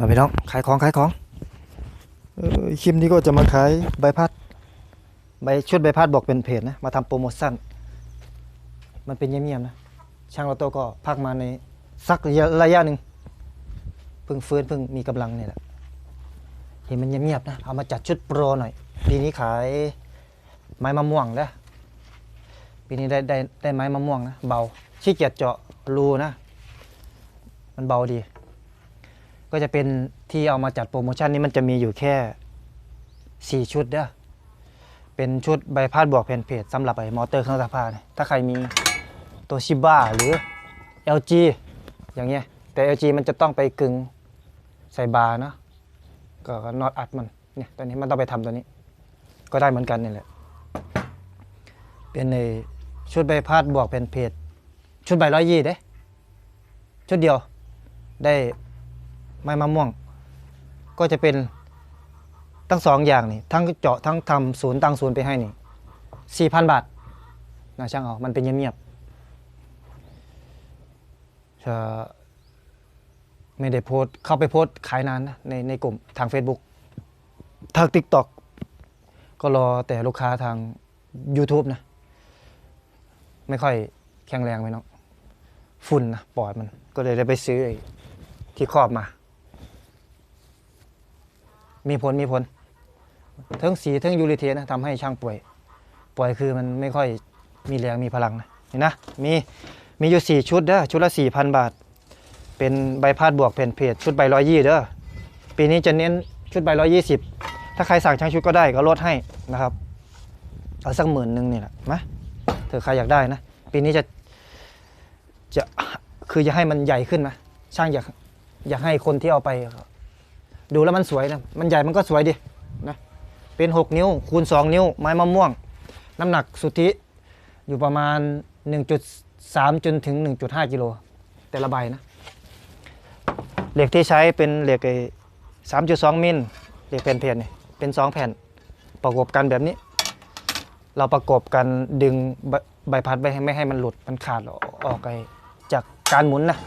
มาพี่น้องขายของขายของออคลิปนี้ก็จะมาขายใบพัดใบชุดใบพัดบอกเป็นเพจนะมาทำโปรโมชั่นมันเป็นเงียบๆนะช่างเราโตก็พักมาในสักระยะระยะหนึ่งเพิ่งฟื้นเพิ่งมีกำลังเนี่ยแหละเห็นมันเงียบๆนะเอามาจัดชุดโปรหน่อยปีนี้ขายไม้มะม่วงแล้วปีนี้ได้ได้ได้ไม้มะม่วงนะเบาขี้เกียจเจาะรูนะ มันเบาดี ก็จะเป็นที่เอามาจัดโปรโมชั่นนี้มันจะมีอยู่แค่ 4 ชุดเด้อเป็นชุดใบพัดบวกแผ่นเพจสำหรับไอ้มอเตอร์เครื่องซักผ้าเนี่ยถ้าใครมีตัวชิบ้าหรือ LG อย่างเงี้ยแต่ LG มันจะต้องไปกึงใส่บาร์เนาะก็น็อตอัดมันเนี่ยตัวนี้มันต้องไปทำตัวนี้ ก็ได้เหมือนกันนี่แหละเป็นในชุดใบพัดบวกแผ่นเพจชุดใบร้อยยี่เด้ชุดเดียวได้ ไม้มะม่วง ก็จะเป็นทั้งสองอย่างนี่ทั้งเจาะทั้งทำศูนย์ตั้งศูนย์ไปให้นี่สี่พันบาทนะช่างเอามันเป็นเงียบๆจะไม่ได้โพสเข้าไปโพสขายนานนะในในกลุ่มทาง Facebook ทาง TikTok ก็รอแต่ลูกค้าทาง YouTube นะ ไม่ค่อยแข็งแรงไหมน้องฝุ่นนะปอดมันก็เลยได้ไปซื้อที่ครอบมา มีผลมีผล ทั้งสีทั้งยูริเทนนะทำให้ช่างป่วย ป่วยคือมันไม่ค่อยมีแรงมีพลังนะเห็นนะมีมีอยู่สี่ชุดเด้อชุดละสี่พันบาท เป็นใบพาดบวกเพนเพจชุดใบร้อยยี่เด้อปีนี้จะเน้นชุดใบร้อยยี่สิบถ้าใครสั่งช่างชุดก็ได้ก็ลดให้นะครับเอาสักหมื่นหนึ่งนี่แหละมาเธอใครอยากได้นะปีนี้จะจะคือจะให้มันใหญ่ขึ้นนะช่างอยากอยากให้คนที่เอาไป ดูแล้วมันสวยนะ มันใหญ่มันก็สวยดีนะ เป็น 6 นิ้ว คูณ 2 นิ้ว ไม้มะม่วง น้ำหนักสุทธิอยู่ประมาณ 1.3 จนถึง 1.5 กิโล แต่ละใบนะ เหล็กที่ใช้เป็นเหล็กไอ้3.2 มิล เหล็กแผ่นเพนนี่ เป็น 2 แผ่น ประกบกันแบบนี้ เราประกบกันดึงใบใบพัดไปไม่ให้มันหลุด มันขาดออออกไปจากการหมุนนะ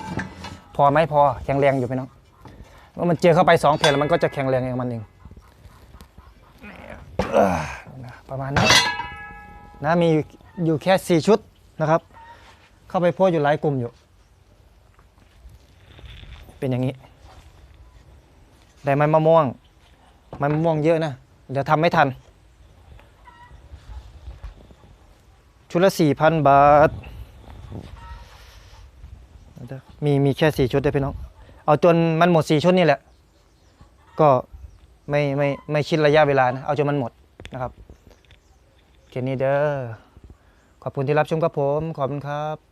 พอไหมพอแข็งแรงอยู่ไหมน้อง ว่ามันเจอเข้าไปสองแผ่นแล้วมันก็จะแข็งแรงเองมันเองประมาณนี้นะมีอยู่แค่สี่ชุดนะครับ เข้าไปโพสอยู่หลายกลุ่มอยู่ เป็นอย่างนี้ได้ไม้มะม่วงไม้มะม่วงเยอะนะ เดี๋ยวทำไม่ทัน ชุดละสี่พันบาท มีมีแค่สี่ชุดเด้พี่น้อง เอาจนมันหมดสี่ชุดนี่แหละ ก็ไม่ไม่ไม่คิดระยะเวลานะเอาจนมันหมดนะครับแค่นี้เด้อขอบคุณที่รับชมครับผม ขอบคุณครับ